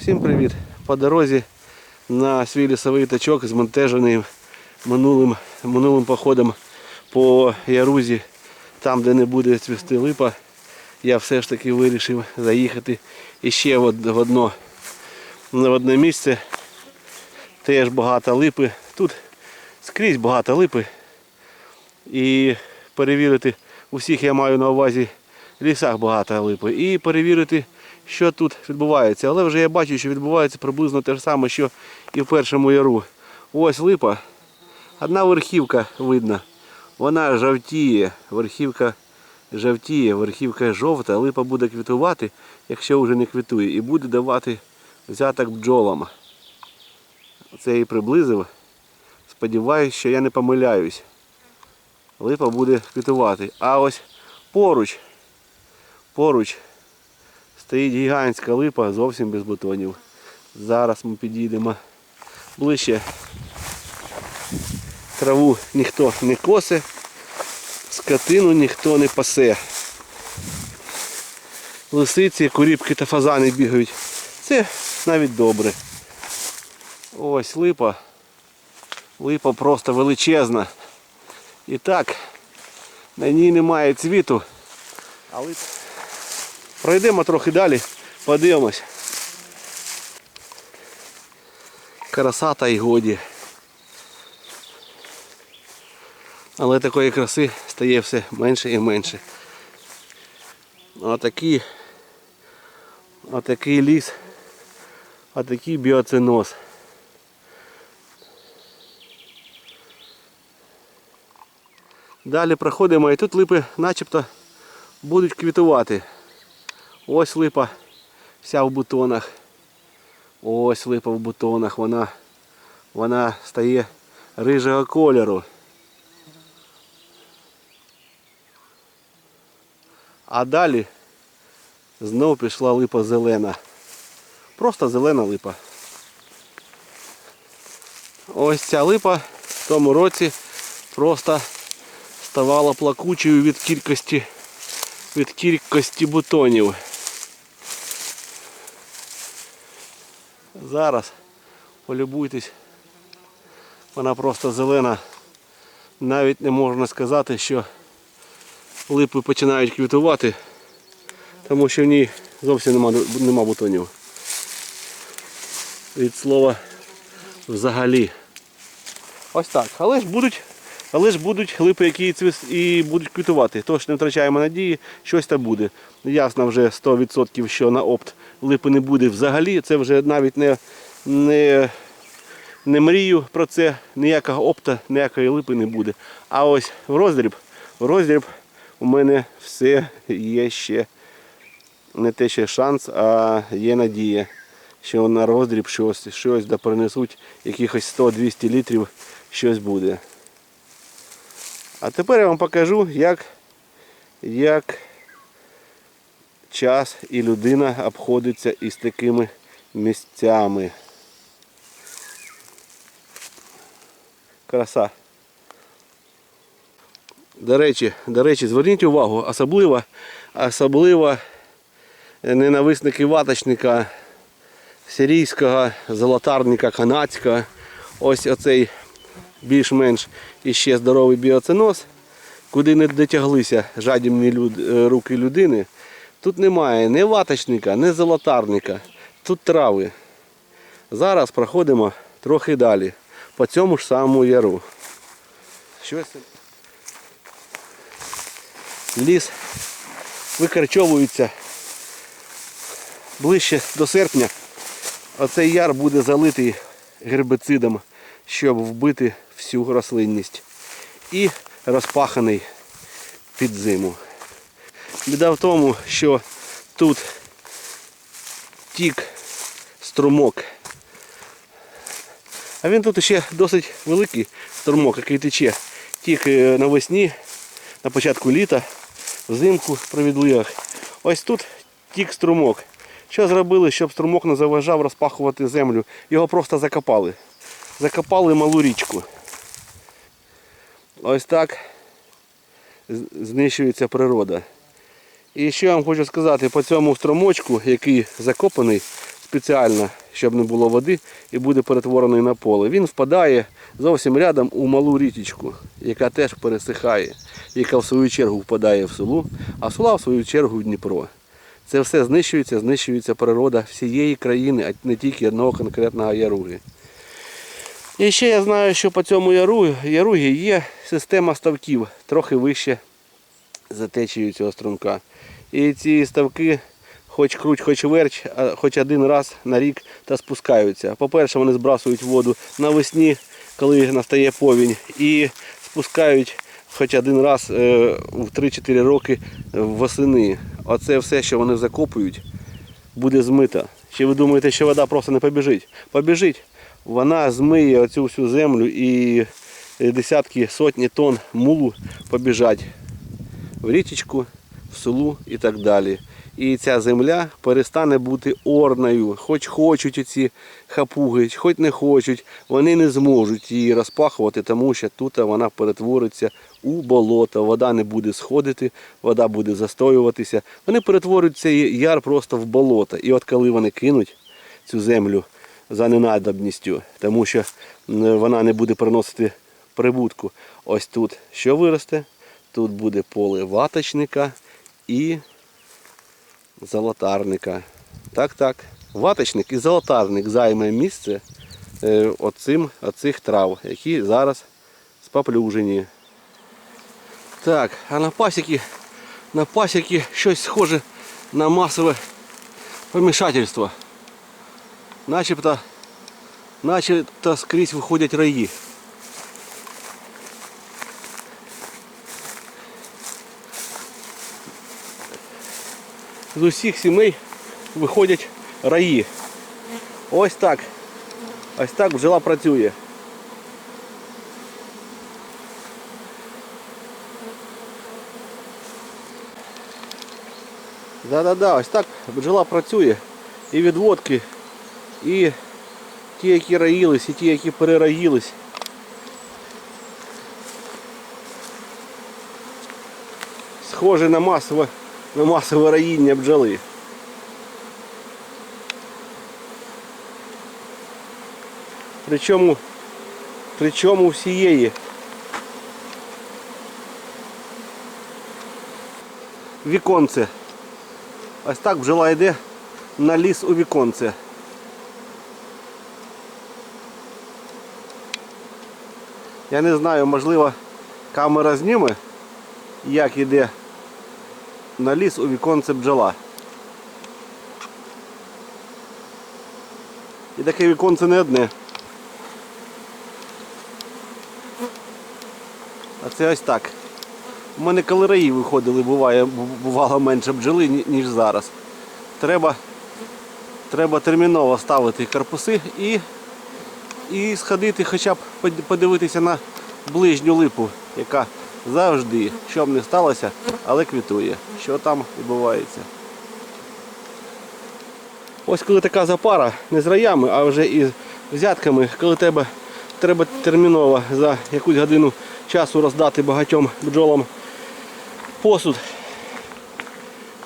Всім привіт! По дорозі на свій лісовий тачок змонтежений минулим, минулим походом по Ярузі, там де не буде цвісти липа, я все ж таки вирішив заїхати іще в одно, в одне місце. Теж багато липи. Тут скрізь багато липи. І перевірити усіх я маю на увазі лісах багато липи. І перевірити, що тут відбувається. Але вже я бачу, що відбувається приблизно те ж саме, що і в першому яру. Ось липа. Одна верхівка видно. Вона жовтіє. Верхівка жовтіє, верхівка жовта, липа буде квітувати, якщо вже не квітує, і буде давати взяток бджолам. Це і приблизив. Сподіваюсь, що я не помиляюсь. Липа буде квітувати. А ось поруч, поруч стоїть гігантська липа зовсім без бутонів. Зараз ми підійдемо ближче. Траву ніхто не косе, скотину ніхто не пасе. Лисиці, куріпки та фазани бігають. Це навіть добре. Ось липа. Липа просто величезна. І так, на ній немає цвіту. Але пройдемо трохи далі, подивимось. Краса та й годі. Але такої краси стає все менше і менше. Отакий, отакий ліс, отакий біоциноз. Далі проходимо і тут липи начебто будуть квітувати. Ось липа вся в бутонах. Ось липа в бутонах. Вона, вона стає рижого кольору. А далі знов пішла липа зелена. Просто зелена липа. Ось ця липа в тому році просто ставала плакучою від кількості від кількості бутонів. Зараз полюбуйтесь, вона просто зелена. Навіть не можна сказати, що липи починають квітувати, тому що в ній зовсім нема, нема бутонів. Від слова взагалі. Ось так. Але ж будуть, але ж будуть липи, які і будуть квітувати. Тож не втрачаємо надії, щось там буде. Ясно вже 100%, що на опт липи не буде взагалі. Це вже навіть не, не, не мрію про це. Ніякого опта, ніякої липи не буде. А ось в роздріб, в роздріб у мене все є ще не те ще шанс, а є надія, що на роздріб щось, щось да принесуть якихось 100-200 літрів, щось буде. А тепер я вам покажу, як, як час і людина обходиться із такими місцями. Краса. До речі, до речі, зверніть увагу, особливо, особливо ненависники ваточника, сирійського, золотарника, канадського. Ось оцей більш-менш іще здоровий біоциноз, куди не дотяглися жадібні люд, е, руки людини. Тут немає ні ваточника, ні золотарника. Тут трави. Зараз проходимо трохи далі, по цьому ж самому яру. Щось ліс викарчовується ближче до серпня. Оцей яр буде залитий гербицидом, щоб вбити всю рослинність. І розпаханий під зиму. Біда в тому, що тут тік струмок. А він тут ще досить великий струмок, який тече. Тік е, навесні, на початку літа, взимку при. Ось тут тік струмок. Що зробили, щоб струмок не заважав розпахувати землю? Його просто закопали. Закопали малу річку. Ось так знищується природа. І що вам хочу сказати, по цьому струмочку, який закопаний, спеціально, щоб не було води, і буде перетворений на поле. Він впадає зовсім рядом у малу річечку, яка теж пересихає, яка в свою чергу впадає в селу, а сула в свою чергу в Дніпро. Це все знищується, знищується природа всієї країни, а не тільки одного конкретного яруги. І ще я знаю, що по цьому яру, яругі є система ставків трохи вище за течією цього струмка. І ці ставки, хоч круть, хоч верч, хоч один раз на рік та спускаються. По-перше, вони збрасують воду навесні, коли настає повінь, і спускають хоч один раз е, в 3-4 роки восени. Оце все, що вони закопують, буде змито. Чи ви думаєте, що вода просто не побіжить? Побіжить. Вона змиє оцю всю землю і десятки, сотні тонн мулу побіжать в річечку, в селу і так далі. І ця земля перестане бути орною. Хоч хочуть оці хапуги, хоч не хочуть, вони не зможуть її розпахувати, тому що тут вона перетвориться у болото. Вода не буде сходити, вода буде застоюватися. Вони перетворюють цей яр просто в болото. І от коли вони кинуть цю землю за ненадобністю, тому що вона не буде приносити прибутку. Ось тут що виросте? Тут буде поле ваточника і золотарника. Так, так. Ваточник і золотарник займе місце е, оцим, оцих трав, які зараз споплюжені. Так, а на пасіки, на пасіки щось схоже на масове помішательство. Начебто, начебто скрізь виходять раї. З усіх сімей виходять раї. Ось так. Ось так бджола працює. Да-да-да, ось так бджола працює. І відводки, і ті, які раїлись, і ті, які перераїлись. Схоже на масове, на масове раїння бджоли. Причому, причому всієї. Віконце. Ось так бджола йде на ліс у віконце. Я не знаю, можливо, камера зніме, як іде на ліс у віконце бджола. І таке віконце не одне. А це ось так. У мене коли виходили, буває, бувало менше бджоли, ніж зараз. Треба, треба терміново ставити корпуси і, і сходити хоча б подивитися на ближню липу, яка завжди, що б не сталося, але квітує. Що там відбувається. Ось коли така запара, не з раями, а вже із взятками, коли тебе треба терміново за якусь годину часу роздати багатьом бджолам посуд.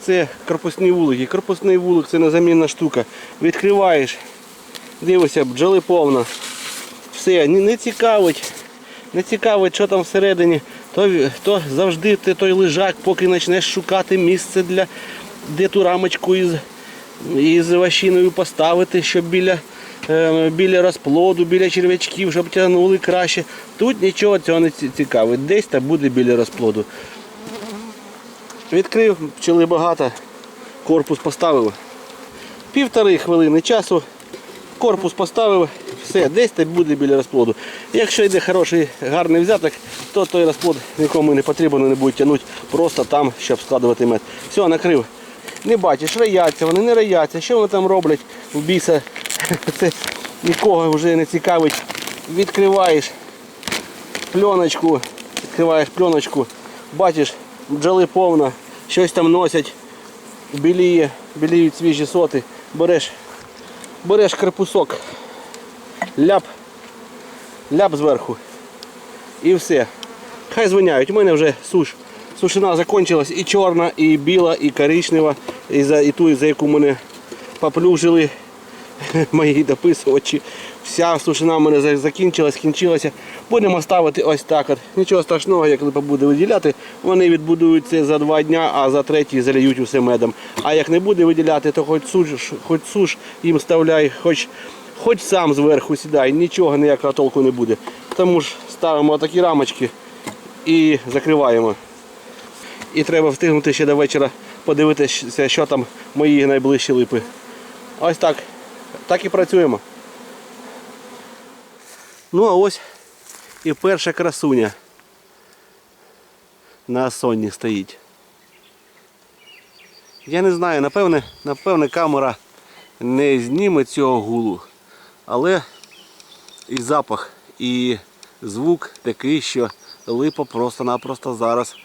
Це корпусні вулики. Корпусний вулик це незамінна штука. Відкриваєш, дивишся, бджоли повно. Все, не, цікавить. Не цікавить, що там всередині. То, то завжди ти той лежак, поки почнеш шукати місце для де ту рамочку із, із ващиною поставити, щоб біля, е, біля розплоду, біля черв'ячків, щоб тягнули краще. Тут нічого цього не цікавить. Десь та буде біля розплоду. Відкрив, пчели багато, корпус поставив. Півтори хвилини часу, корпус поставив, все, десь та буде біля розплоду. Якщо йде хороший, гарний взяток, то той розплод нікому не потрібен, не будуть тягнути просто там, щоб складувати мед. Все, накрив. Не бачиш, рояться, вони не рояться, що вони там роблять в біса. Це нікого вже не цікавить. Відкриваєш пленочку, відкриваєш пленочку, бачиш, бджоли повно, щось там носять, біліє, біліють свіжі соти, береш, береш корпусок, ляп, ляп зверху і все. Хай звиняють. У мене вже суш. Сушина закончилась і чорна, і біла, і коричнева, і за і ту, за яку мене поплюжили. мої дописувачі. Вся сушина в мене за- закінчилась, кінчилася. Будемо ставити ось так. От. Нічого страшного, як липа буде виділяти, вони відбудуються за два дня, а за третій заліють усе медом. А як не буде виділяти, то хоч суш, хоч суш їм вставляй, хоч, хоч сам зверху сідай, нічого ніякого толку не буде. Тому ж ставимо такі рамочки і закриваємо. І треба встигнути ще до вечора подивитися, що там мої найближчі липи. Ось так. Так і працюємо. Ну а ось і перша красуня на сонні стоїть. Я не знаю, напевне, напевне камера не зніме цього гулу, але і запах, і звук такий, що липа просто-напросто зараз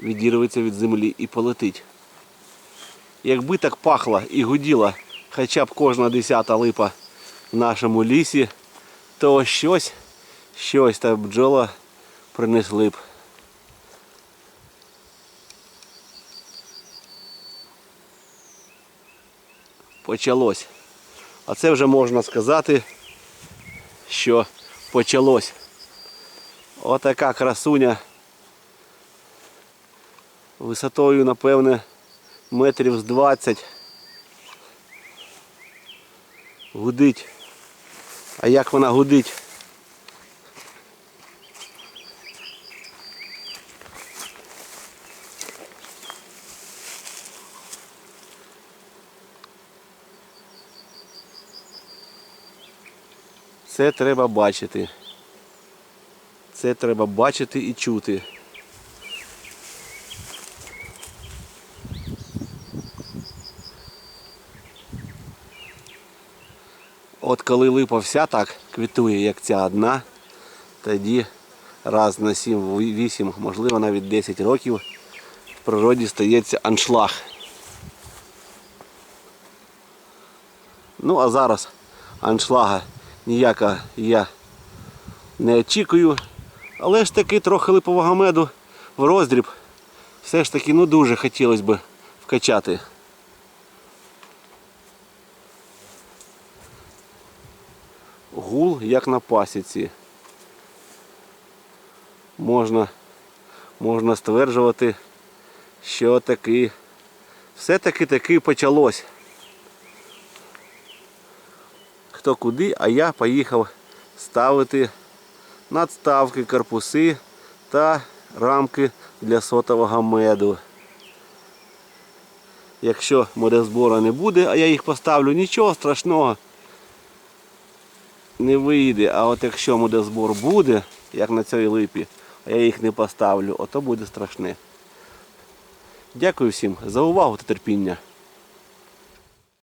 відірветься від землі і полетить. Якби так пахла і гуділа хоча б кожна десята липа в нашому лісі, то щось, щось та бджола принесли б. Почалось. А це вже можна сказати, що почалось. Отака красуня висотою, напевне, метрів з 20. Гудить. А як вона гудить? Це треба бачити. Це треба бачити і чути. От коли липа вся так квітує, як ця одна, тоді раз на 7-8, можливо навіть 10 років в природі стається аншлаг. Ну а зараз аншлага ніяка я не очікую, але ж таки трохи липового меду в роздріб все ж таки ну дуже хотілося б вкачати. гул, як на пасіці. Можна, можна стверджувати, що таки, все-таки таки почалось. Хто куди, а я поїхав ставити надставки, корпуси та рамки для сотового меду. Якщо модезбору не буде, а я їх поставлю, нічого страшного не вийде. А от якщо модезбор буде, як на цій липі, а я їх не поставлю, ото буде страшне. Дякую всім за увагу та терпіння.